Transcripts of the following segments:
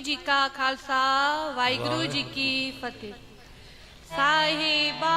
ਜੀ ਕਾ ਖਾਲਸਾ ਵਾਹਿਗੁਰੂ ਜੀ ਕੀ ਫਤਿਹ। ਸਾਹਿਬਾ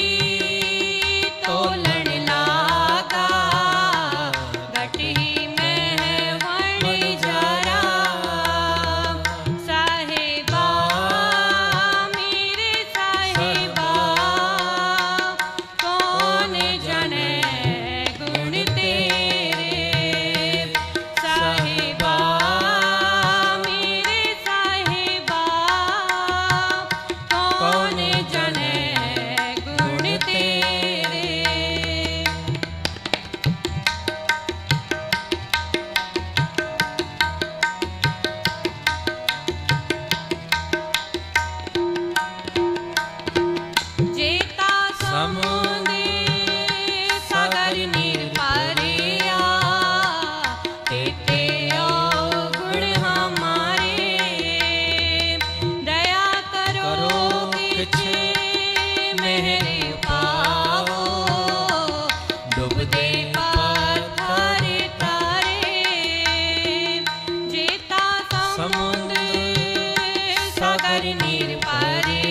পারে নির পারে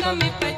me